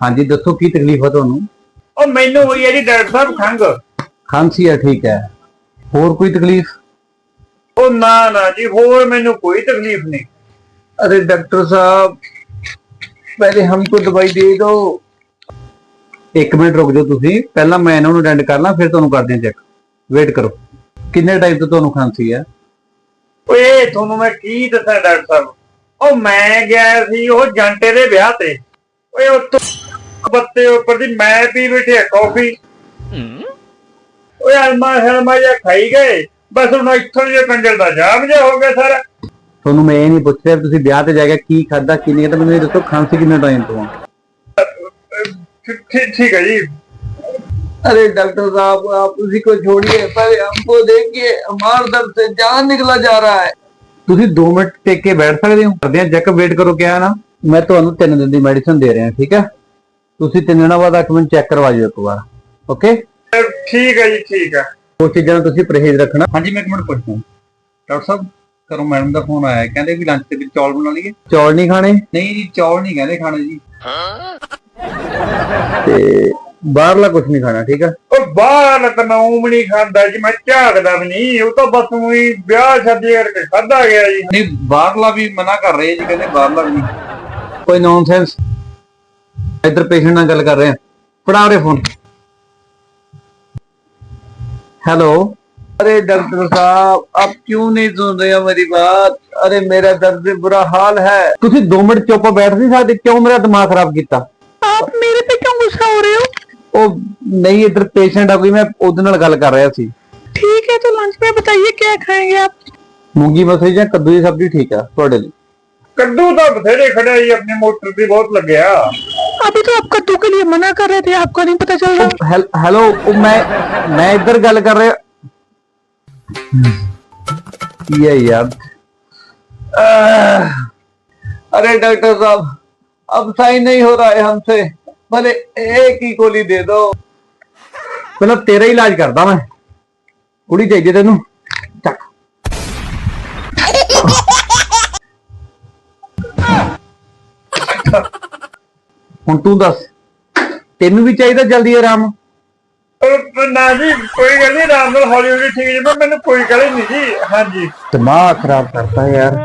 ਹਾਂਜੀ ਦੱਸੋ ਕੀ ਤਕਲੀਫ ਹੈ ਤੁਹਾਨੂੰ ਉਹ ਮੈਨੂੰ ਹੋਈ ਹੈ ਜੀ ਡਾਕਟਰ ਸਾਹਿਬ ਖੰਗ ਖਾਂਸੀ ਹੈ ਠੀਕ ਹੈ ਹੋਰ ਕੋਈ ਤਕਲੀਫ ਉਹ ਨਾ ਨਾ ਜੀ ਹੋਰ ਮੈਨੂੰ ਕੋਈ ਤਕਲੀਫ ਨਹੀਂ अरे डॉक्टर साहब पहले हमको दवाई दे दो ਇੱਕ ਮਿੰਟ ਰੁਕ ਜਾਓ ਤੁਸੀਂ ਪਹਿਲਾਂ ਮੈਂ ਇਹਨਾਂ ਨੂੰ ਅਟੈਂਡ ਕਰ ਲਾਂ ਫਿਰ ਤੁਹਾਨੂੰ ਕਰਦੇ ਹਾਂ ਚੈੱਕ ਵੇਟ ਕਰੋ ਕਿੰਨੇ ਟਾਈਮ ਤੋਂ ਤੁਹਾਨੂੰ ਖਾਂਸੀ ਹੈ ਓਏ ਤੁਹਾਨੂੰ ਮੈਂ ਕੀ ਦੱਸਾਂ ਡਾਕਟਰ ਸਾਹਿਬ ਉਹ ਮੈਂ ਗਿਆ ਸੀ ਉਹ ਜੰਟੇ ਦੇ ਵਿਆਹ ਤੇ ਓਏ ਉੱਤੋਂ ਬੱਤੇ ਉੱਪਰ ਦੀ ਮੈਂ ਪੀ ਬੈਠਿਆ ਕਾਫੀ ਓਏ ਅਲਮਾ ਹਲਮਾ ਜਿਹਾ ਖਾਈ ਗਏ ਬਸ ਹੁਣ ਇੱਥੋਂ ਜੇ ਕੰਜਰ ਦਾ ਜਾਮ ਜਿਹਾ ਹੋ ਗਿਆ ਸਾਰਾ ਤੁਹਾਨੂੰ ਮੈਂ ਇਹ ਨਹੀਂ ਪੁੱਛ ਰਿਹਾ ਵੀ ਤੁਸੀਂ ਵਿਆਹ ਤੇ ਜਾ ਕੇ ਕੀ ਖਾਦਾ ਕੀ ਨਹੀਂ ਖਾਧਾ ਮੈਨੂੰ ਇਹ ਦੱਸੋ ਖਾਂਸੀ ਕਿੰਨੇ ਟਾਈਮ ਤੋਂ ਆ ਠੀਕ ਠੀਕ ਹੈ ਜੀ अरे डॉक्टर साहब आप उसी को छोड़िए पहले हमको देखिए हमारे दर्द से जान निकला जा रहा है ਤੁਸੀਂ 2 ਮਿੰਟ ਟੇਕ ਕੇ ਬੈਠ ਸਕਦੇ ਹੋ ਕਰਦੇ ਆ ਚੈੱਕ ਵੇਟ ਕਰੋ ਕਿਆ ਹੈ ਨਾ ਮੈਂ ਤੁਹਾਨੂੰ 3 ਦਿਨ ਦੀ ਮੈਡੀਸਿਨ ਦੇ ਰਿਹਾ ਠੀਕ ਹੈ ਤੁਸੀਂ 3 ਦਿਨਾਂ ਬਾਅਦ ਆ ਕੇ ਮੈਨੂੰ ਚੈੱਕ ਕਰਵਾ ਜਿਓ ਇੱਕ ਵਾਰ ਓਕੇ ਠੀਕ ਹੈ ਜੀ ਠੀਕ ਹੈ। ਉਸ ਚੀਜ਼ਾਂ ਦਾ ਤੁਸੀਂ ਪਰਹੇਜ਼ ਰੱਖਣਾ। ਹਾਂਜੀ ਮੈਂ ਇੱਕ ਮਿੰਟ ਪੁੱਛਦਾ ਡਾਕਟਰ ਸਾਹਿਬ ਕਰੋ ਮੈਡਮ ਦਾ ਫੋਨ ਆਇਆ ਕਹਿੰਦੇ ਵੀ ਲੰਚ ਦੇ ਵਿੱਚ ਚੌਲ ਬਣਾ ਲਈਏ। ਚੌਲ ਨਹੀਂ ਖਾਣੇ? ਨਹੀਂ ਜੀ ਚੌਲ ਨਹੀਂ ਕਹਿੰਦੇ ਖਾਣੇ ਜੀ। ਤੇ ਬਾਹਰਲਾ ਕੁਝ ਨਹੀਂ ਖਾਣਾ ਠੀਕ ਹੈ ਉਹ ਬਾਹਰ ਤਾਂ ਮੈਂ ਊਂ ਵੀ ਨਹੀਂ ਖਾਂਦਾ ਜੀ ਮੈਂ ਝਾਕਦਾ ਵੀ ਨਹੀਂ। ਉਹ ਤਾਂ ਬਸ ਉਹੀ ਵਿਆਹ ਸ਼ਾਦੀ ਕਰਕੇ ਖਾਦਾ ਗਿਆ ਜੀ। ਨਹੀਂ ਬਾਹਰਲਾ ਵੀ ਮਨਾ ਕਰ ਰਹੇ ਜੀ ਕਹਿੰਦੇ ਬਾਹਰਲਾ ਵੀ ਨਹੀਂ। ਕੋਈ ਨੌਨਸੈਂਸ ਇੱਧਰ ਪੇਸ਼ੈਂਟ ਨਾਲ ਗੱਲ ਕਰ ਰਹੇ ਹਾਂ ਫੜਾ ਰੇ ਫੋਨ हेलो अरे डॉक्टर साहब आप क्यों नहीं सुन रहे हो मेरी बात अरे मेरा दर्द से बुरा हाल है ਤੁਸੀਂ 2 ਮਿੰਟ ਚੁੱਪ ਬੈਠ ਨਹੀਂ ਸਕਦੇ ਕਿਉਂ ਮੇਰਾ ਦਿਮਾਗ ਖਰਾਬ ਕੀਤਾ आप मेरे पे क्यों गुस्सा हो रहे हो ਉਹ ਨਹੀਂ ਇੱਧਰ ਪੇਸ਼ੈਂਟ ਆ ਕੋਈ ਮੈਂ ਉਹਦੇ ਨਾਲ ਗੱਲ ਕਰ ਰਿਹਾ ਸੀ ठीक है तो लंच में बताइए क्या खाएंगे आप ਮੂੰਗੀ ਮਸਰੀ ਜਾਂ ਕੱਦੂ ਦੀ ਸਬਜ਼ੀ ਠੀਕ ਆ ਤੁਹਾਡੇ ਲਈ ਕੱਦੂ ਤਾਂ ਬਥੇਰੇ ਖੜਿਆ ਜੀ ਆਪਣੀ ਮੋਟਰ ਤੇ ਬਹੁਤ ਲੱਗਿਆ अभी तो आप कद्दू के लिए मना कर रहे थे आपको नहीं पता चल रहा ਉਹ ਹੈਲ- ਹੈਲੋ ਉਹ ਮੈਂ ਮੈਂ ਇੱਧਰ ਗੱਲ ਕਰ ਰਿਹਾ ਕੀ है यार आह, अरे डॉक्टर साहब अब सही नहीं हो रहा है हमसे भले एक ही गोली दे दो ਪਹਿਲਾਂ ਤੇਰਾ ਹੀ ਇਲਾਜ ਕਰਦਾ ਮੈਂ ਕੁੜੀ ਚਾਹੀਦੀ ਤੈਨੂੰ ਚੱਕ ਹੁਣ ਤੂੰ ਦੱਸ ਤੈਨੂੰ ਵੀ ਚਾਹੀਦਾ ਜਲਦੀ ਆਰਾਮ? ਉਹ ਨਾ ਜੀ ਕੋਈ ਗੱਲ ਨਹੀਂ ਆਰਾਮ ਨਾਲ ਹੌਲੀ ਹੌਲੀ ਠੀਕ ਜੀ ਪਰ ਮੈਨੂੰ ਕੋਈ ਗੱਲ ਨਹੀਂ ਜੀ ਹਾਂਜੀ। ਦਿਮਾਗ ਖਰਾਬ ਕਰਤਾ ਯਾਰ।